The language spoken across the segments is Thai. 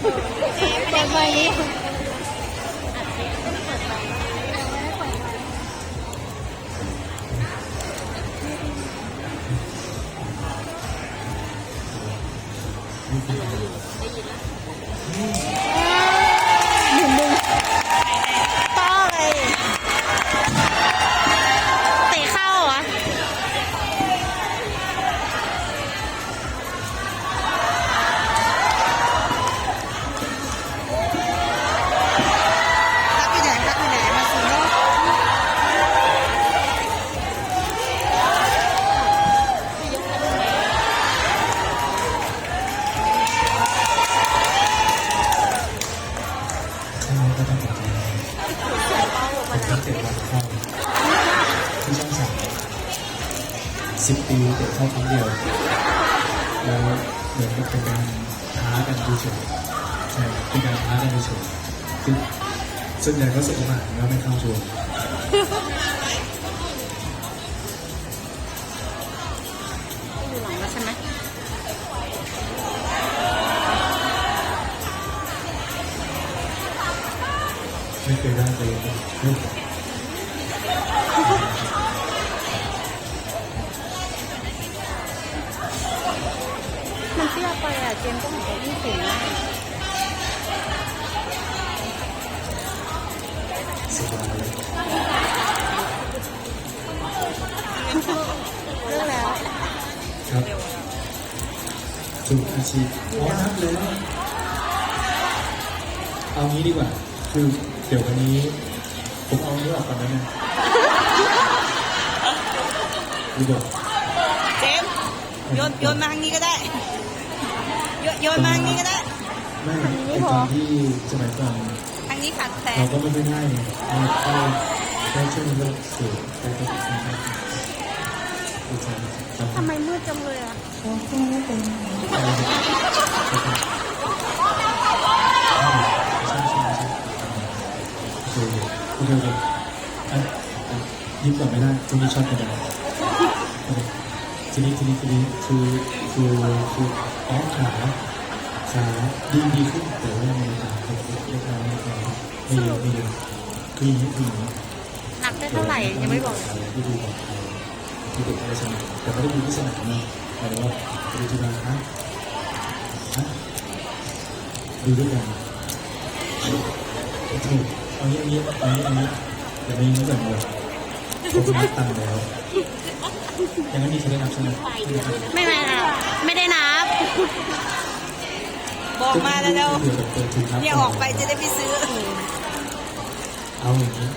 เปิด สิบปีเตะเข้าครั้งเดียวแล้วเหมือนกับเป็นการท้ากันดูเฉยใช่เป็นการท้ากันดูเฉยคือส่วนใหญ่ก็สบมาแล้วไม่เข้าชวนอยู่หลังแล้วใช่ไหมไม่เคยได้เลย จุดอาชีพอ๋อนับเลยเอางี้ดีกว่า คือเดี๋ยววันนี้ ผมเอาอันนี้ออกก่อนนะเนี่ยดูบอกเจมส์โยนโยนมาทางนี้ก็ได้ โยนโยนมาทางนี้ก็ได้ ไม่ไอตอนที่สมัยก่อนทางนี้ขาดแตเรากก็ไม่ได้ได้เราก็ได้ช่วงเลิกสูงไปก็ติดตามกันดีใจครับ ทำไมมืดจังเลยอะโอเคโอเคอะอะยิ้มก่อนไม่ได้ทีนี้ช็อตกันได้โอเคทีนี้ทีนี้ทีนี้คือคือคืออ๋อขาขาดีดีขึ้นแต่ว่าในขาเล็กน้อยเล็กน้อยไม่เยอะไม่เยอะคืออย่างนี้คืออย่างนี้ หนักได้เท่าไหร่ยังไม่บอกที่ดูของเขา ที่เด็กในสนามแต่ไม่ได้ดูที่สนามนะหมายถึงว่าดูที่บ้านฮะฮะดูด้วยกันโอเคเอาอย่างนี้เอาอย่างนี้เอาอย่างนี้อย่าไปยิงแบบหมดผมนับตังค์แล้วยังไม่มีใครได้นับใช่ไหมไม่ได้นับไม่ไม่ได้นับ บอกมาแล้วเดี๋ยวออกไปจะได้ไปซื้อ เอาอย่างนี้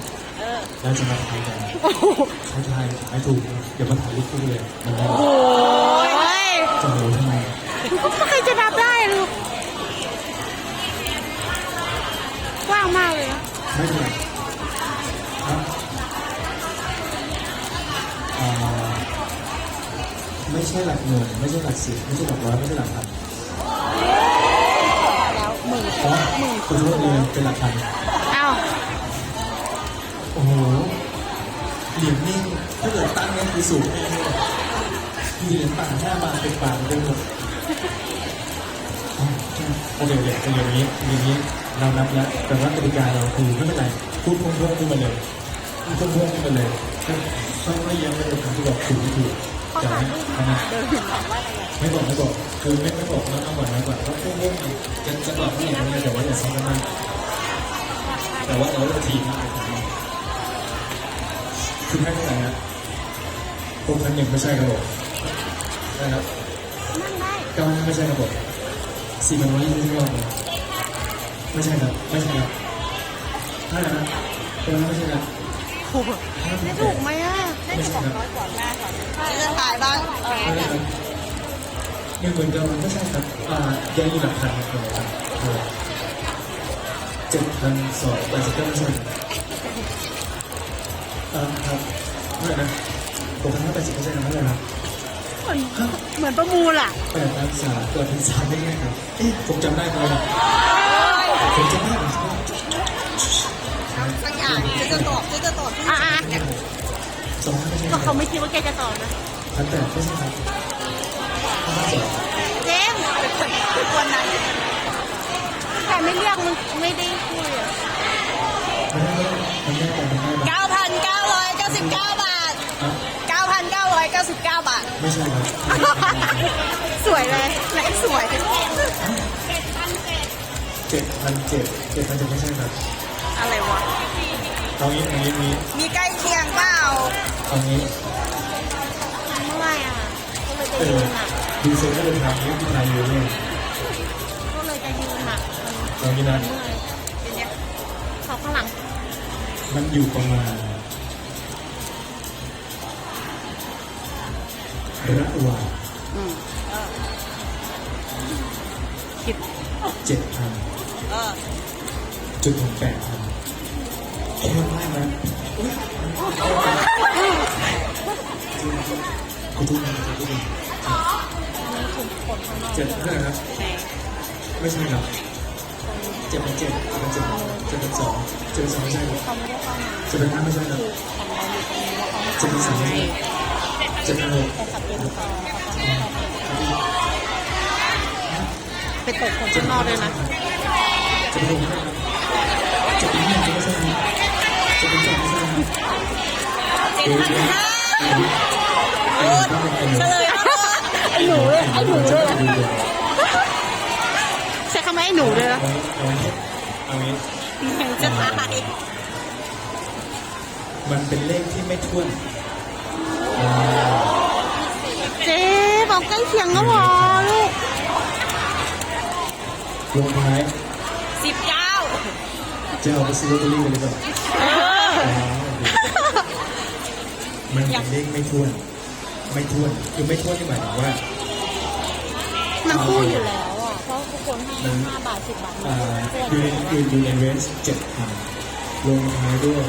แล้วจะมาทายกันใครทายทายถูกเดี๋ยวมาถ่ายรูปคู่เลยมันได้โอ้ยจะโหทำไมใครจะนับได้ลูกกว้างมากเลยนะไม่เป็นไรครับอ่าไม่ใช่หลักหน่วยไม่ใช่หลักสิบไม่ใช่หลักร้อยไม่ใช่หลักพันแล้วหมื่นอ๋อขอโทษเลยเป็นหลักพัน ถ้าเกิดตั้งเนี่ยคือสูงเองเลยมีเหรียญต่างห้าบาทเป็นบาทเป็นหมดอ๋อโอเคโอเคเป็นอย่างนี้อย่างนี้เรานับแล้วแต่ว่ากติกาเราคือไม่เป็นไรพูดพุ่งๆขึ้นมาเลยพูดพุ่งๆขึ้นมาเลยค่อยๆเยียมไปเลยผมจะบอกถูกไม่ถูกแต่ว่าอันนั้นไม่บอกไม่บอกคือไม่ไม่บอกแล้วเอาก่อนนะก่อนว่าพวกพวกนี้จะจะบอกผู้หญิงคนนี้แต่ว่าอย่าซ้ำกันมากแต่ว่าเราจะทีมากคือไม่เป็นไรนะ พวกพันหนึ่งไม่ใช่ระบบนะครับนั่งได้เก้าห้าไม่ใช่ระบบสี่พันร้อยยี่สิบรอบเลยไม่ใช่ครับไม่ใช่ครับห้านะเออไม่ใช่ครับห้าไม่ถูกไหมอะไม่ใช่ครับจะถ่ายบ้างไม่ใช่ครับหนึ่งหมื่นเก้าพันไม่ใช่ครับอ่ายังอยู่หลักพันครับครับเออเจ็ดพันสองแปดสิบเก้าใช่ไหมอ่าครับเท่าไหร่นะ หกพันห้าแปดสิบเปอร์เซ็นต์เท่าไหร่นะเหมือนเหมือนประมูลอะแปดพันสามแปดพันสามได้ไงครับเอ๊ะผมจำได้ไหมล่ะผมจำได้ผมจำได้สักอย่างจะจะตอบจะจะตอบอะอะสองพันไม่ใช่คก็รับเขาไม่คิดว่าแกจะตอบนะพันแปดไม่ใช่ครับห้าพันสองเจมส์วันนั้นพครไม่เรียกมึงไม่ได้คุยอะมันง่ายมันง่ายไปมันง่ายไปเก้าพันเก้าร้อยเก้าสิบเก้าบาท ฮะเก้าพันเก้าร้อยเก้าสิบเก้าบาท ไม่ใช่ครับสวยเลยเลขสวย เจ็ดพันเจ็ดเจ็ดพันเจ็ดไม่ใช่ครับอะไรวะ เอางี้เอางี้เอางี้มีใกล้เคียงเปล่าเอางี้เมื่อยอะก็เลยจะเอยือนอะดีเซลก็เลยทำนี้ที่ไทยอยู่เนี่ยก็เลยจะยืนอะเอางี้นะมันเมื่อยเป็นยังเขาข้างหลังมันอยู่ประมาณ ระหว่างอืมคิดเจ็ดพันเออจุดถึงแปดพันแค่มากนะคุณทุกคนคุณทุกคนนี่คือคนข้างนอกเจ็ดเท่าไหร่ครับไม่ใช่ครับเจ็ดพันเจ็ดเจ็ดพันเจ็ดเจ็ดพันสองเจ็ดพันสองไม่ใช่ครับเขาไม่ได้เข้ามาเจ็ดพันห้าไม่ใช่ครับคือของเราอยู่ตรงนี้แล้วเขาไม่เจ็ดพันสามไม่ใช่เจ็ดพันหก แต่ขับเองต่อเขาก็ไม่เข้าไปตกคนข้างนอกด้วยนะเจ็ดพันหกไม่ใช่ครับเจ็ดพันห้าไม่ใช่ครับเจ็ดพันสองไม่ใช่ครับเจ็ดพันห้าโอ้เฉลยแล้วไอ้หนูเลยไอ้หนูเลยนะใช้คำว่าไอ้หนูเลยนะเอางี้เอางี้หิวจะตายมันเป็นเลขที่ไม่ท้วน เจ๊บอกใกล้เคียงก็พอลูกลงท้ายสิบเก้าเจะเอาไปซื้อลอตเตอรี่กันหรือเปล่าเออมันเป็นเลขไม่ท้วน ไม่ท้วนคือไม่ท้วนที่หมายถึงว่า มันคู่อยู่แล้วอะ เพราะทุกคนให้ห้าบาทสิบบาทอ่าเพื่อนอยู่ในอยู่อยู่ในเรนจ์เจ็ดพันลงท้ายด้วย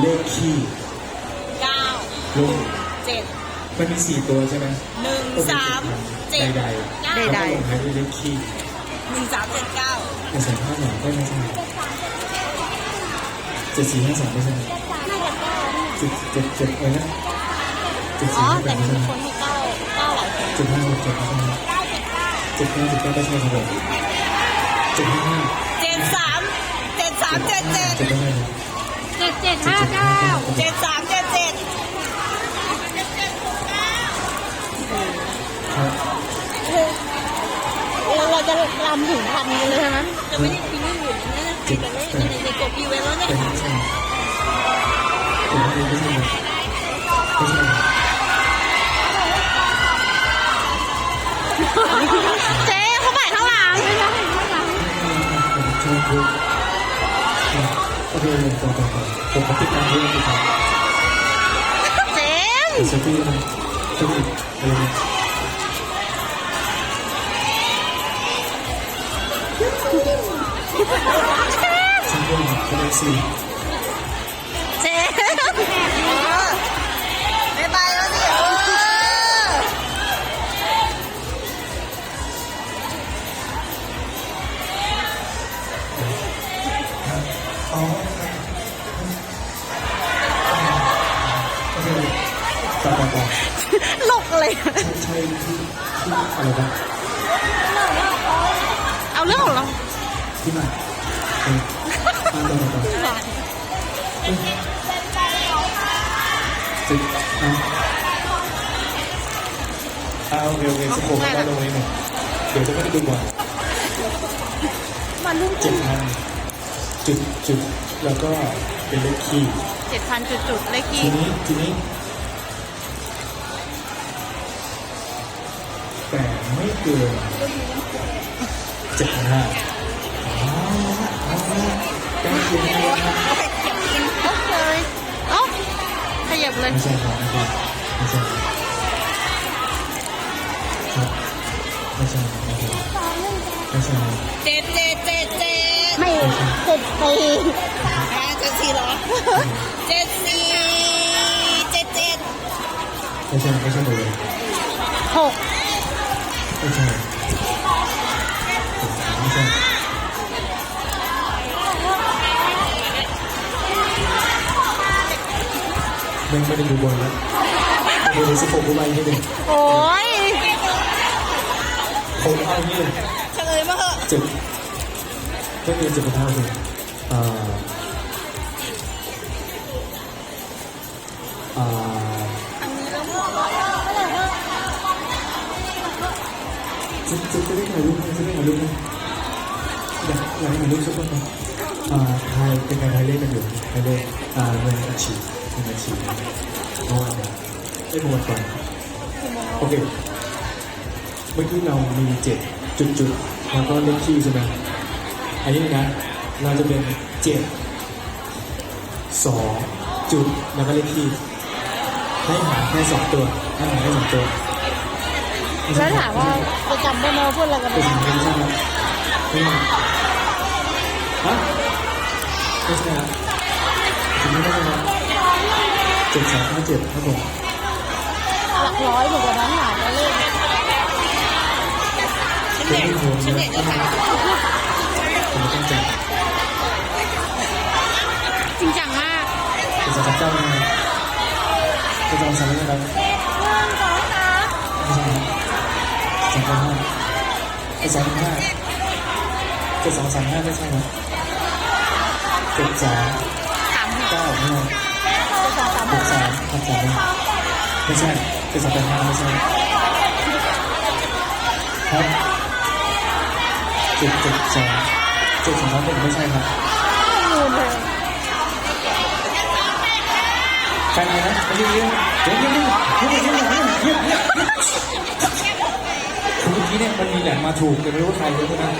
เลขคี่ ลงเจ็ดมันมีสี่ตัวใช่ไหมหนึ่งสามเจ็ดใดๆแล้วก็ลงท้ายด้วยเลขคี่หนึ่งสามเจ็ดเก้าแต่ใส่ผ้าหนาก็ไม่ใช่เจ็ดสี่ห้าสามไม่ใช่เจ็ดเจ็ดเจ็ดอะไรนะเจ็ดอ๋สี่อห้าแปแต่ดมีไม่ใช่คนให้เก้าเก้าหลายคนเจ็ดห้าหกเจ็ดไม่ใช่เจ็ดเก้าเจ็ดเก้าไม่ใช่ครับผมเจ็ดห้าห้าเจ็ดสามเจ็ดสามเจ็ดเจ็ดเจ็ดไม่ใช่ครับเจ็ดเจ็ดห้าเก้าเจ็ดสามเจ็ดเจ็ด ครับ เราเราจะรำถึงพันกันเลยใช่ไหมจะไม่ได้ทิ้งให้หมุนนะใครจะเล่นในในกบอีเวนต์แล้วเนี่ยแต่ไม่ใช่แต่ไม่ใช่ไม่ใช่ครับไม่ใช่ครับเจ๊เขาไปข้างหลังผมชอบดูโอเค เซฟตี้นะเซฟตี้อะไรนะไม่ไปแล้วสิเอออ๋อโอเคต่อต่อต่อหลกเลยใช่ที่อะไรนะเโอเคโอเคสโคปได้ลงนี้หน่อยเดี๋ยวจะไม่ได้ดูบอลมันรุ่งเจ็ดพันจุดจุดแล้วก็เป็นเลขคี่เจ็ดพันจุดจุดเลขทีกี่นี้ทีนี้ แต่ไม่เกินเจ็ดพันห้าอ๋ออ๋อใกล้เคียงแล้วนะโอเคเอ้าขยับเลยไม่ใช่ครับไม่ใช่ ไม่ใช่ไม่ใช่ไม่ใช่เจ็ดเจ็ดเจ็ดเจ็ดไม่เจ็ดปีอ่าเจ็ดสี่เหรอเจ็ดสี่เจ็ดเจ็ดไม่ใช่ไม่ใช่หมดเลยหกไม่ใช่ไม่ใช่ไม่ไม่ได้ดูบอลแล้วดูสโคปดูใบให้ดูโอ้ ผมเอาอย่างนี้เลยเฉลยมาเถอะจ็ดก็คือเจ็ดเป็นเท่าเลยอ่าอ่าจะจะจะได้ถ่ายรูปไหมจะได้ถ่ายรูปไหมอยากอยากถ่ายรูปสักคนไหมอ่าทายเป็นการทายเลขกันอยู่ทายเลขอ่าเงินอาชีพเงินอาชีพเมื่อวานไอ้ยเมื่อวันก่อนโอเค เมื่อกี้เรามีเจ็ดจุดจุดๆแล้วก็เลขที่ใช่ไหมอันนี้นะเราจะเป็นเจ็ดสองจุดแล้วก็เลขที่ให้หาแค่สองตัวให้หาแค่สองตัวแล้วถามว่าจะจำได้ไหมว่าพูดอะไรกันเป็นบ้างไม่ใช่ครับไม่ใช่ฮะไม่ใช่ครับถึงไม่ได้ครับเจ็ดสามห้าเจ็ดครับผมหลักร้อยถูกกว่านั้นหา เหนื่อยฉันเหนื่อยจะตายผจริงจังจริงจังมากจะจับเจ้าจะจับสามนะครับหนึ่งสองสามสองสามห้าไอ้สามห้าเจ็ดสองสามห้าไม่ใช่นะเจ็ดสามเก้าห้าหกสามหกสามไม่ใช่เจ็ดสองแปดห้าไม่ใช่ครับ เจ็ดเจ็ดสองเจ็ดสองสามหนึ่งไม่ใช่ครับมูลเลยใครนะไปยืนยืนเดี๋ยวยืนยืนยืนยืนยืนยืนยืนยืนคือเมื่อกี้เนี่ยมันมีแหลมมาถูกแต่ไม่รู้ว่าใครรู้นะ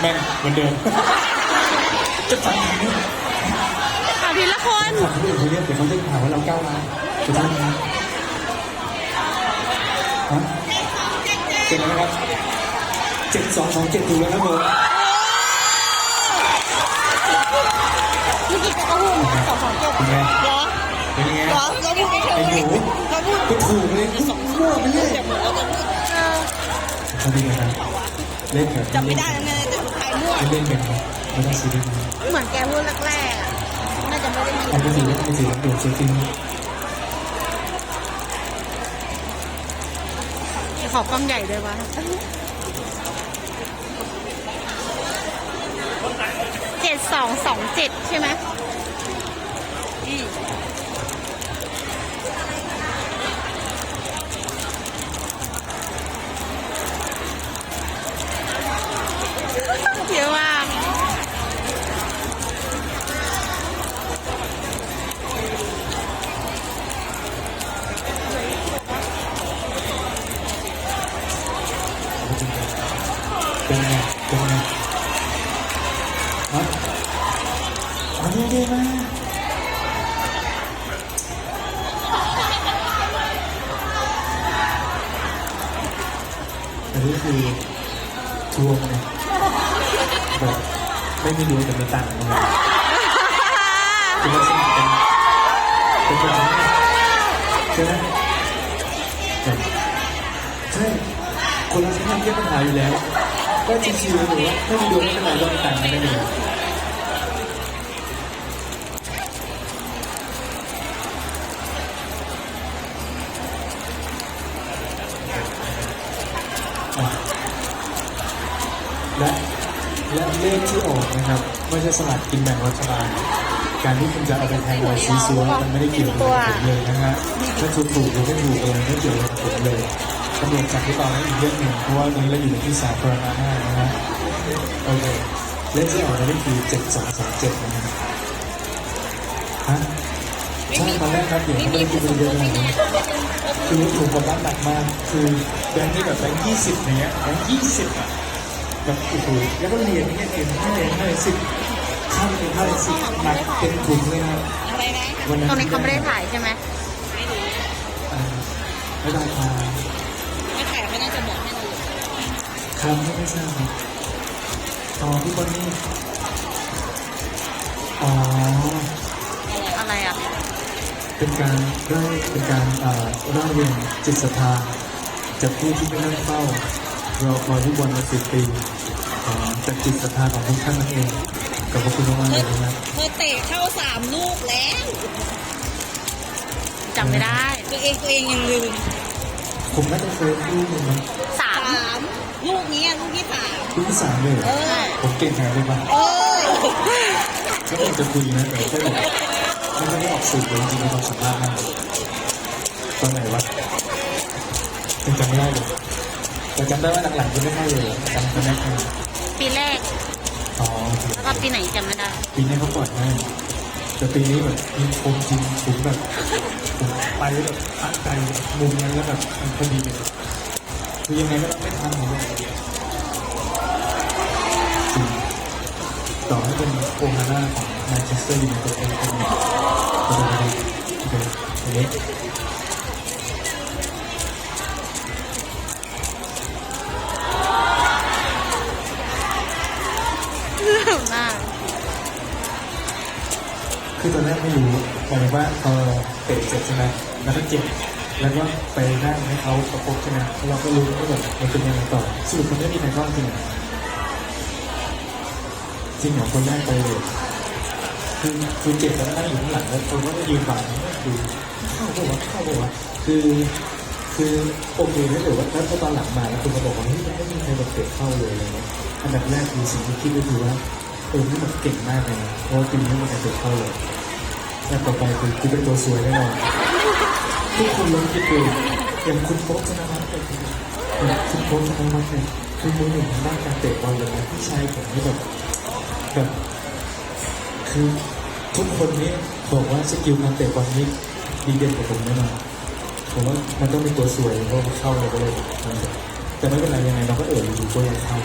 แม่เหมือนเดิมจะฟังทางนี้เอาทีละคนขอคนอื่เขาเรียกเดี๋ยวเขาจะถามว่าเราก้าวร้าวจะทำยังไงฮะเจ็ จ็ดสองสองเจ็ดถูกแล้วครับผมเมื่อก้ก็พูสองสองเจ็ดป็นไงเหรอป็นไงเหรอเราพูดไม่ถูกเราพูดก็ถูกเลยสองมั่วไปเล่อยเขาดีกัเล่นกันจำไม่ได้แล้วเนี่ยจะถูกใครมั่วเล่นกันไม่ต้องซีเรียสเหมือนแกพูดแรกๆน่าจะไม่ได้ยินไม่ซีเรียสไม่ซีเรียสเดี๋ยวเซฟติ้งขอกล้องใหญ่ด้วยวะ สองสองเจ็ดใช่ไหม เลขที่ออกนะครับไม่ใช่สลากกินแบ่งรัฐบาลการที่คุณจะเอาไปแทงอะไรซีซัวมันไม่ได้เกี่ยวกับผมเลยนะฮะถ้าถูกถูกหรือไม่ถูกอะไรไม่เกี่ยวกับผมเลยตำรวจจับที่ตอนนั้นอีกเรื่องหนึ่งเพราะว่าตอนนี้เราอยู่ในที่สาธารณะมานะฮะโอเคเลขที่ออกนั่นคือเจ็ดสองสองเจ็ดนะฮะฮะใช่ตอนแรกครับเดี๋ยวไม่ได้คิดไปเยอะขนาดนี้คือถูกกดดันหนักมากคือแบงค์ที่แบบแบงค์ยี่สิบเนี้ยแบงค์ยี่สิบอะ แบบโอ้โหแล้วก็เหรียญเนี่ยเหรียญห้าเหรียญห้าเหรียญสิบข้ามเหรียญห้าเหรียญสิบหนักเต็มถุงเลยนะครับอะไรนะวันนั้นตรงนี้เขาไม่ได้ถ่ายใช่ไหมอ่าไม่ได้ครับไม่ขายเขาน่าจะบอกให้เราอยู่ครับไม่ไม่ทราบครับอ๋อพี่บอนนี่อ๋ออะไรอะเป็นการได้เป็นการอ่าร่าเริงจิตศรัทธาจากผู้ที่ไม่นั่งเฝ้ารอคอยทุกวันมาสิบปีอ๋อ จากจิตศรัทธาของทุกท่านนั่นเองขอบพระคุณมากๆเธเลอยนะครับเธอเตะเข้าสามลูกแล้วจำไม่ได้ ตัวเองตัวเองยังลืมผมน่าจะเคยลูกหนึ่งนะสามสามลูกนี้อะลูกที่สามลูกที่สามเลยเหรอเออผมเก่งขนาดนี้ปะเออก็อยากจะคุยนะแต่ก็แบบไม่ค่อยได้ออกสื่อเลยจริงๆมีความสามารถมากตอนไหนวะยังจำไม่ได้เลยแต่จำได้ว่าหลังๆก็ไม่ค่อยเลยจำจำได้แค่ ปีแรก อ๋อโอเคแล้วก็ปีไหนจำไม่ได้ปีนี้เขาปล่อยให้แต่ปีนี้แบบมีคมจริงผมแบบผมไปแบบตั้งใจมุมนั้นแล้วแบบมันพอดีเลยคือยังไงก็ไม่ทันเลยจริงต่อให้เป็นโอฮาน่าของแมนเชสเตอร์ยูไนเต็ดเองก็ไม่ก็จะไม่ได้เป็นเล็ก คือตอนแรกไม่รู้หมายถึงว่าพอเตะเสร็จใช่ไหมแล้วก็เจ็บแล้วก็ไปนั่งให้เขาประกบใช่ไหมเราก็รู้ว่าแบบมันเป็นยังไงต่อสรุปมันไม่มีใครกล้องจริงจริงเหรอคนแรกไปเลยคือคือเจ็บแล้วนั่งอยู่ข้างหลังแล้วคนก็ยืนบังดูเข้าปะวะเข้าปะวะคือคือโอเคถ้าเกิดว่าถ้าตอนหลังมาแล้วคุณมาบอกว่าเฮ้ยไม่มีใครแบบเตะเข้าเลยอะไรเงี้ยอันดับแรกคือสิ่งที่คิดก็คือว่า เออนี่แบบเก่งมากเลยนะเพราะว่าปีนี้ม่มีใครเตะเข้าเลยแล้วต่อไปคือกูเป็นตัวซวยแน่นอนทุกคนลองคิดดูอย่างคุณโป๊ปธนวัฒน์เนี่ยอย่างคุณโป๊ปธนวัฒน์เนี่ยคือมือหนึ่งทางด้านการเตะบอลเลยนะพี่ชายผมนี่แบบแบบคือทุกคนนี้บอกว่าสกิลการเตะบอลนี้ดีเด่นกว่าผมแน่นอนผมว่ามันต้องเป็นตัวสวยเพราะมันเข้าเราก็เลยแต่ไม่เป็นไรยังไงเราก็เอ่ยอยู่ก็ยังเข้า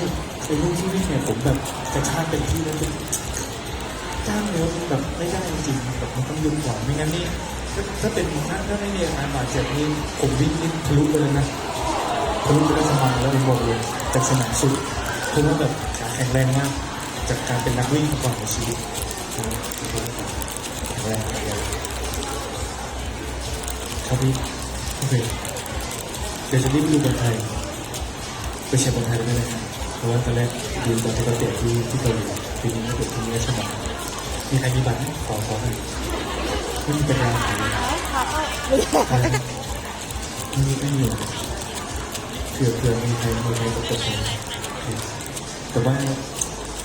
ใช่ไอ้ลูกที่วิ่งเนี่ยผมแบบกระชากเป็นที่แล้วเป็นกล้ามเนื้อมันแบบไม่ได้จริงแบบมันต้องยุบก่อนไม่งั้นนี่ถ้าเป็นถ้าถ้าไม่มีอาการบาดเจ็บนี่ผมวิ่งนี่ทะลุไปเลยนะทะลุไปได้สบายแล้วผมบอกเลยจากสนามสุดเพราะว่าแบบขาแข็งแรงมากจากการเป็นนักวิ่งมาก่อนในชีวิตแข็งแรงแข็งแรงครับพี่โอเคเดี๋ยวจะรีบไปดูบอลไทยไปเชียร์บอลไทยด้ไหมครับ เพราะว่าตอนแรกดูบอลไทยก็เตะที่ที่เกาหลีปีนี้ก็เตะที่นี่ใช่ไหมมีใครมีบัตรไหมขอขอหน่อยไม่มีปัญญาขายเลยไม่มีไม่มีเผื่อเผื่อมีใครมีใครประกบผมแต่ว่า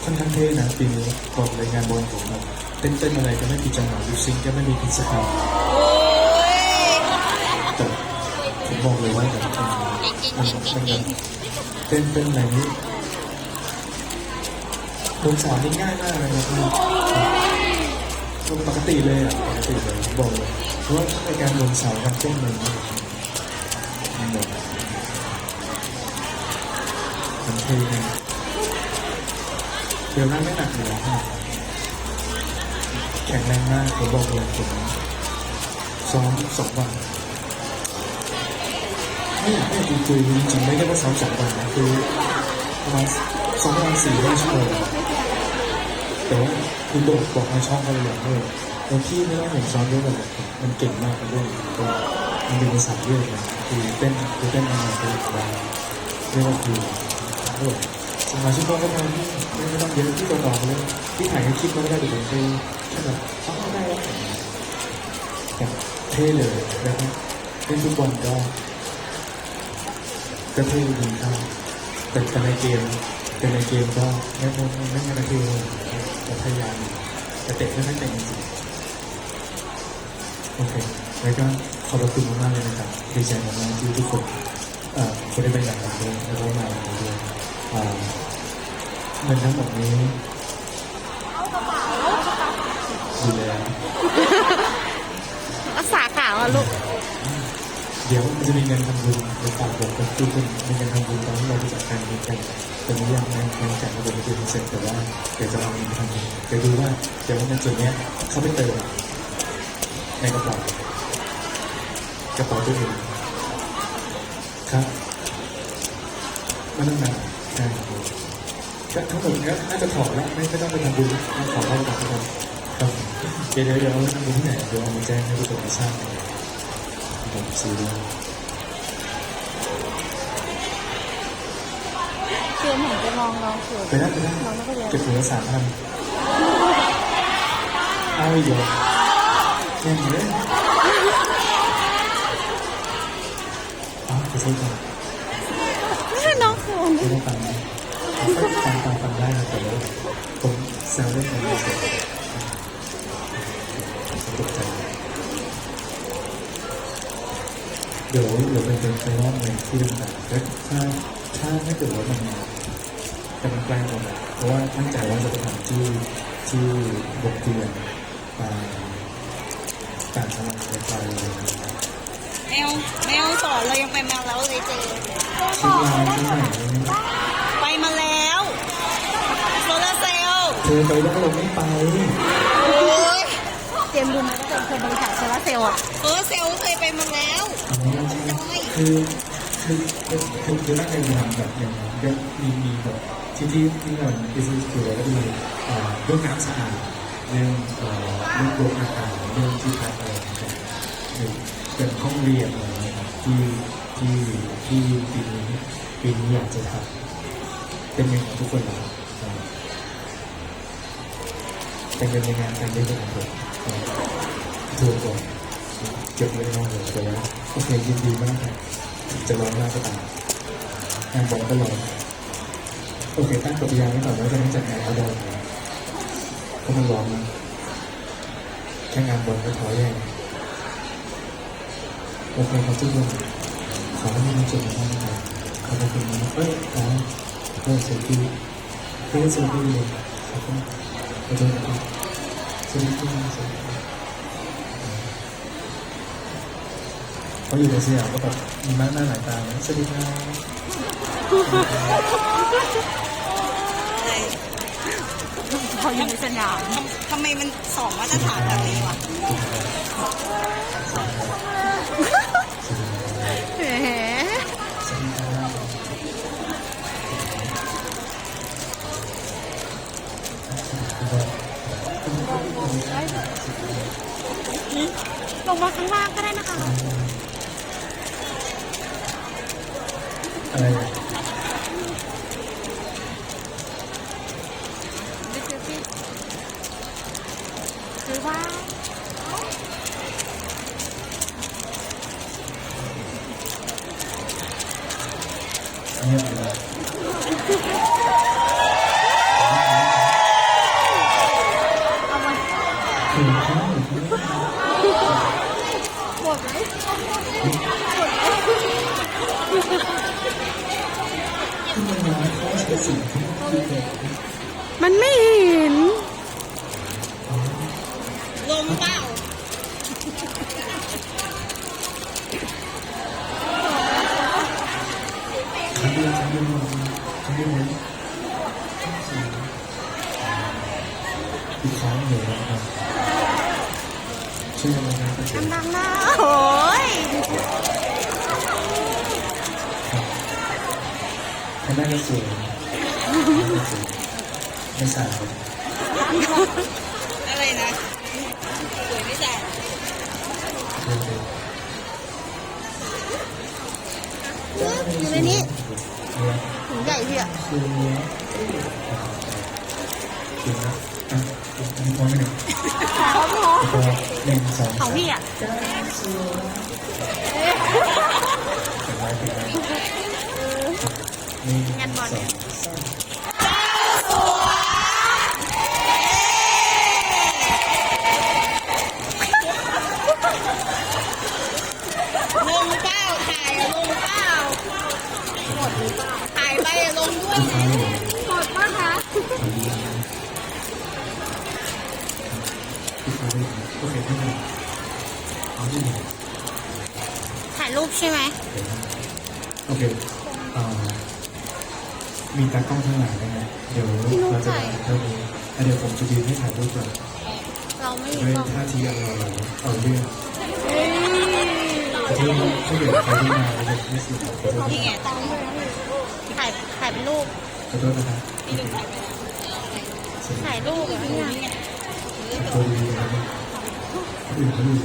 ค่อนข้างเท่นะปีนี้บอกเลยงานบอลผมแบบเต้นเต้นอะไรก็ไม่ผิดจังหวะยูซิงก็ไม่มีผิสกคโอ้ยำแต่ผมบอกเลยว่าแบบมันมันเต้นเต้นอะไรนี้ โดนสอนง่ายมากเลยนะครับปกติเลยอะปกติเลยบอกเลยเพราะว่าในการโดนเสาการเต้นมันมันแบบมันเท่นะเดี๋ยวนั่งไม่หนักเลยครับแข็งแรงมากผมบอกเลยผมซ้อมสองวันไม่อยากให้ดีคุยจริงๆไม่ได้ว่าซ้อมสองวันนะคือประมาณสองวันสี่ห้าชั่วโมง แต่ว่าคือโดดบอกในช่องเขาเลยอย่างเลยแล้วพี่ไม่ต้องเห็นซ้อมเยอะเลยมันเก่งมากเลยก็มันเป็นภาษาเยอะนะคือเต้นคือเต้นมาเป็นแบบเรียกว่าคือโอ้สมาชิกก็มาที่ไม่ต้องเยอะที่ต่อๆเลยที่ถ่ายให้คลิปก็ไม่ได้แต่ผมไปแค่แบบอ๋อได้แล้วแบบเท่เลยนะครับเล่นฟุตบอลก็ก็เท่ดีครับแต่แต่ในเกมแต่ในเกมก็ไม่ไม่ไม่ไม่ไม่เท่เลย แต่พยายามแต่เตะไม่ไม่เตะจริงๆโอเคแล้วก็ขอบคุณมากๆเลยนะครับดีใจมากๆที่ทุกคนเอ่อคนได้เป็นอย่างไรด้วยแล้วก็มาอย่างไรด้วยอ่าเงินทั้งหมดนี้ดูแลรักษาขาวอะลูก เดี๋ยวจะมีเงินทำบุญในฝากผมกับทุกคนมีเงินทำบุญตอนที่เราไปจัดการนี้กันแต่ไม่ยังงานงานจัดระบบไม่เป็นเสร็จแต่ว่าเดี๋ยวจะเอาเงินทำบุญเดี๋ยวดูว่าเดี๋ยวเงินส่วนนี้เขาไปเติมในกระเป๋ากระเป๋าตัวเองครับไม่ต้องนานใช่ครับก็ทั้งหมดเนี้น่าจะถอดแล้วไม่ไม่ต้องไปทำบุญขอเข้ากับทุกคนครับเดี๋ยวเดี๋ยวเดี๋ยวเอาทำบุญที่ไหนเดี๋ยวเอามาแจ้งให้ทุกคนทราบนะครับ ผมสีเตรียหันไปมองน้องสวยไปแล้วไปแล้น้องก็เลยเก็บถึงสามพันเอาอีกเหรอแย่งเลยอ๋อไปซื้อกันน้องสวยไม่ได้ตังค์ตังค์ตังค์ได้แต่ผมแซวเล่นกันเลย ดี๋ยวเดี๋ยวเป็นเป็นไปรอบในที่ต่างๆแล้วถ้าถ้าถ้าเกิดว่ามันจะมันใกล้กันอะเพราะว่าตั้งใจว่าจะไปทำที่ที่บกเตียนตามต่างจังหวัดไกลๆอะไรอย่างเงี้ยครับแมวแมวสอนเรายังไปมาแล้วเลยเจอคิดลาวที่ไหนไปมาแล้วโซลาร์เซลล์เธอไปแล้วเราไม่ไปโอ้ยเจมส์ดูไหมว่า เป็นคนบริษัทโซลาร์เซลล์อะโซลาร์เซลล์เคยไปมาแล้วคือคือคือคือคือตั้งใจจะทำแบบอย่างนั้นก็มีมีแบบที่ที่ที่เราอิสระคือก็มีเอ่อเรื่องน้ำสะอาดเรื่องเอ่อเรื่องโรงอาหารเรื่องที่พักอะไรต่างๆหรือเป็นห้องเรียนอะไรอย่างเงี้ยครับที่ที่ที่ปีนี้ปีนี้อยากจะทำเป็นอย่างของทุกคนเลยเป็นกันในงานการเล่นของผม ทัวร์ก่อนเก็บเรื่องนอกเลยแต่ว่าโอเคยินดีมากครับจะร้องหน้าก็ตามงานบอลก็ร้องโอเคตั้งกฎยาไว้ก่อนว่าจะไม่จัดงานเอาดอนเพราะมันร้องนะแค่งานบอลก็ท้อแย่โอเคครับทุกคนขอให้มีความสุขมากนะครับขอบคุณนะเอ้ยอ๋อเพื่อนเซลฟี่เพื่อนเซลฟี่เลยขอบคุณขอโทษนะครับสวัสดีครับ เขาอยู่ในสยามก็แบบมีมากหน้าหลายตานะสวัสดีครับอะไรเขาอยู่ในสนามทำทำไมมันสองมาตรฐานแบบนี้วะแหมสวัสดีครับลงมาข้างล่างก็ได้นะคะ อะไรอะ ดิสซี่หรือว่า เงียบเลย เอามา ถึงข้าวหรือไม่ หมดไหม ขึ้นมาหน่อยเขาใช้สิ่งที่ดีเลย มันไม่เห็น ลมเปล่า ครั้งเดียวครั้งเดียว ครั้งเดียวเลยอีกครั้งหนึ่งนะครับช่วยกันนะครับเพื่อนดังๆนะโอ้ยให้แม่ก็สวยไม่สายครับอะ ถุงใหญ่พี่อะคือ ถ่ายรูปใช่ไหมโอเคเอ่อมีตากล้องข้างหลังได้ไหมเดี๋ยวเราจะถ่ายเท่านี้แล้วเดี๋ยวผมจะยืนให้ถ่ายรูปก่อนเราไม่มีด้วยกล้องท่าทีอะไรเราเอาเรื่องแต่ที่ถ้าเกิดใครที่มาแล้วจะไม่สุดขอโทษนี่ไงถ่ายถ่ายเป็นรูปขอโทษนะครับถ่ายรูปอะเนี่ย ขอโทษดีๆนะครับ คนอื่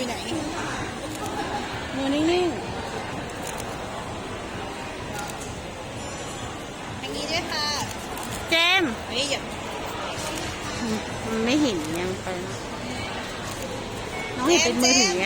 อยู่ไหน มือนิ่งๆอย่างนี้ด้วยค่ะ เจมส์เฮ้ยอย่มันไม่เห็นยังไปน้องเห็นเป็นมือถือไง